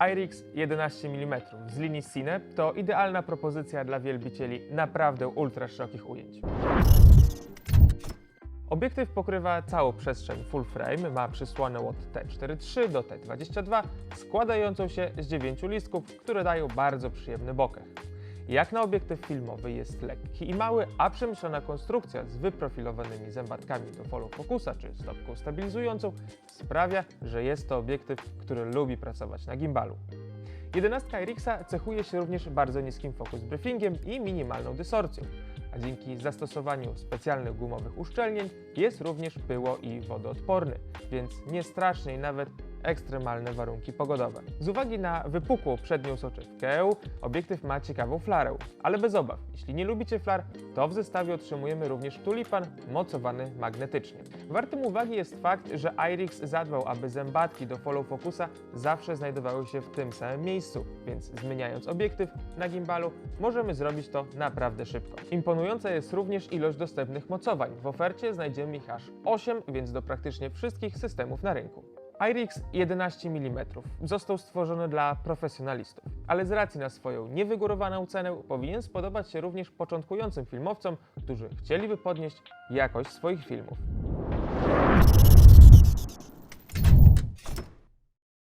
IRIX 11 mm z linii Cine to idealna propozycja dla wielbicieli naprawdę ultra szerokich ujęć. Obiektyw pokrywa całą przestrzeń full frame, ma przysłonę od T43 do T22, składającą się z 9 listków, które dają bardzo przyjemny bokeh. Jak na obiektyw filmowy jest lekki i mały, a przemyślana konstrukcja z wyprofilowanymi zębatkami do follow focusa czy stopką stabilizującą sprawia, że jest to obiektyw, który lubi pracować na gimbalu. 11 Irixa cechuje się również bardzo niskim focus briefingiem i minimalną dysorcją, a dzięki zastosowaniu specjalnych gumowych uszczelnień jest również pyło i wodoodporny, więc nie i nawet ekstremalne warunki pogodowe. Z uwagi na wypukłą przednią soczewkę, obiektyw ma ciekawą flarę, ale bez obaw, jeśli nie lubicie flar, to w zestawie otrzymujemy również tulipan mocowany magnetycznie. Wartym uwagi jest fakt, że IRIX zadbał, aby zębatki do follow focusa zawsze znajdowały się w tym samym miejscu, więc zmieniając obiektyw na gimbalu możemy zrobić to naprawdę szybko. Imponująca jest również ilość dostępnych mocowań. W ofercie znajdziemy ich aż 8, więc do praktycznie wszystkich systemów na rynku. IRIX 11 mm został stworzony dla profesjonalistów, ale z racji na swoją niewygórowaną cenę powinien spodobać się również początkującym filmowcom, którzy chcieliby podnieść jakość swoich filmów.